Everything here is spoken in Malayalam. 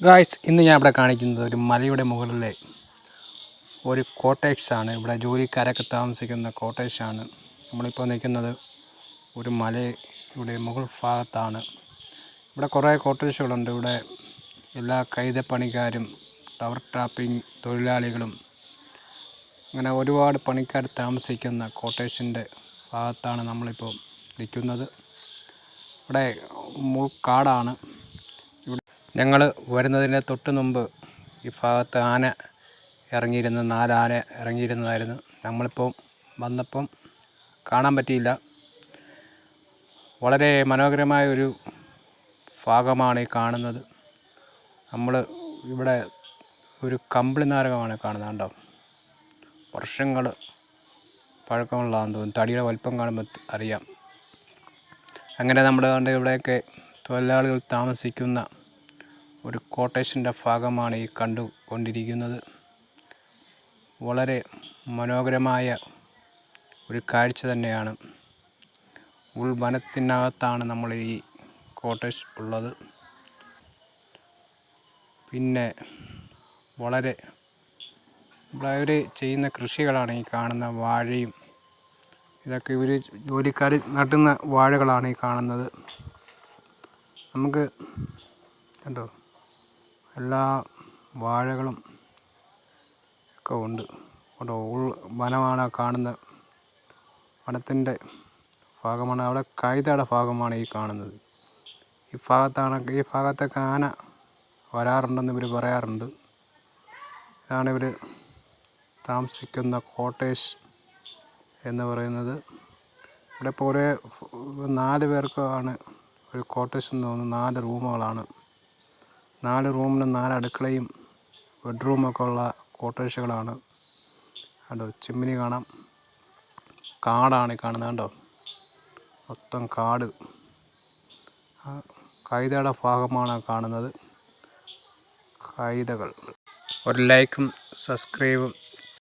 ഗായ്സ് ഇന്ന് ഞാൻ ഇവിടെ കാണിക്കുന്നത് ഒരു മലയുടെ മുകളിലെ ഒരു കോട്ടേഴ്സാണ് ഇവിടെ ജോലിക്കാരൊക്കെ താമസിക്കുന്ന കോട്ടേഴ്സാണ് നമ്മളിപ്പോൾ നിൽക്കുന്നത് ഒരു മലയുടെ മുകൾ ഭാഗത്താണ്. ഇവിടെ കുറേ കോട്ടേഴ്സുകളുണ്ട് ഇവിടെ എല്ലാ കൈതപ്പണിക്കാരും ടവർ ടാപ്പിംഗ് തൊഴിലാളികളും അങ്ങനെ ഒരുപാട് പണിക്കാർ താമസിക്കുന്ന കോട്ടേഴ്സിന്റെ ഭാഗത്താണ് നമ്മളിപ്പോൾ നിൽക്കുന്നത്. ഇവിടെ മുൾക്കാടാണ് ഞങ്ങൾ വരുന്നതിന് തൊട്ട് മുമ്പ് ഈ ഭാഗത്ത് ആന ഇറങ്ങിയിരുന്ന നാല് ആന ഇറങ്ങിയിരുന്നതായിരുന്നു. നമ്മളിപ്പം വന്നപ്പം കാണാൻ പറ്റിയില്ല. വളരെ മനോഹരമായ ഒരു ഭാഗമാണ് ഈ കാണുന്നത്. നമ്മൾ ഇവിടെ ഒരു കമ്പിളി നാരകമാണ് കാണുന്നത് കണ്ടോ? വർഷങ്ങൾ പഴക്കമുള്ളതാണെന്ന് തോന്നുന്നു. തടിയുടെ വലിപ്പം കാണുമ്പോൾ അറിയാം. അങ്ങനെ നമ്മുടെ കണ്ട് ഇവിടെയൊക്കെ തൊഴിലാളികൾ താമസിക്കുന്ന ഒരു കോട്ടേഷന്റെ ഭാഗമാണ് ഈ കണ്ടുകൊണ്ടിരിക്കുന്നത്. വളരെ മനോഹരമായ ഒരു കാഴ്ച തന്നെയാണ്. ഉൾവനത്തിനകത്താണ് നമ്മൾ ഈ കോട്ടേജ് ഉള്ളത്. പിന്നെ വളരെ അവർ ചെയ്യുന്ന കൃഷികളാണ് ഈ കാണുന്ന വാഴയും. ഇതൊക്കെ ഇവർ ജോലിക്കാർ നട്ടുന്ന വാഴകളാണ് ഈ കാണുന്നത്. നമുക്ക് കണ്ടോ? എല്ലാ വാഴകളും ഒക്കെ ഉണ്ട്. അവിടെ ഉൾ വനമാണ് കാണുന്നത് വനത്തിന്റെ ഭാഗമാണ്. അവിടെ കൈതയുടെ ഭാഗമാണ് ഈ കാണുന്നത്. ഈ ഭാഗത്താണ് ഈ ഭാഗത്തൊക്കെ ആന വരാറുണ്ടെന്ന് ഇവർ പറയാറുണ്ട്. ഇതാണ് ഇവർ താമസിക്കുന്ന കോട്ടേഴ്സ് എന്ന് പറയുന്നത്. ഇവിടെ ഇപ്പോൾ ഒരേ നാല് പേർക്കാണ് ഒരു കോട്ടേഴ്സ് എന്ന് തോന്നുന്നു. നാല് റൂമുകളാണ്. നാല് റൂമിനും നാല് അടുക്കളയും ബെഡ്റൂമൊക്കെ ഉള്ള കോട്ടേഴ്സുകളാണ് കണ്ടോ ചിമ്മിനി കാണാം. കാടാണ് ഈ കാണുന്നത് കണ്ടോ? മൊത്തം കാട്. കൈതയുടെ ഭാഗമാണ് കാണുന്നത്. കൈതകൾ. ഒരു ലൈക്കും സബ്സ്ക്രൈബും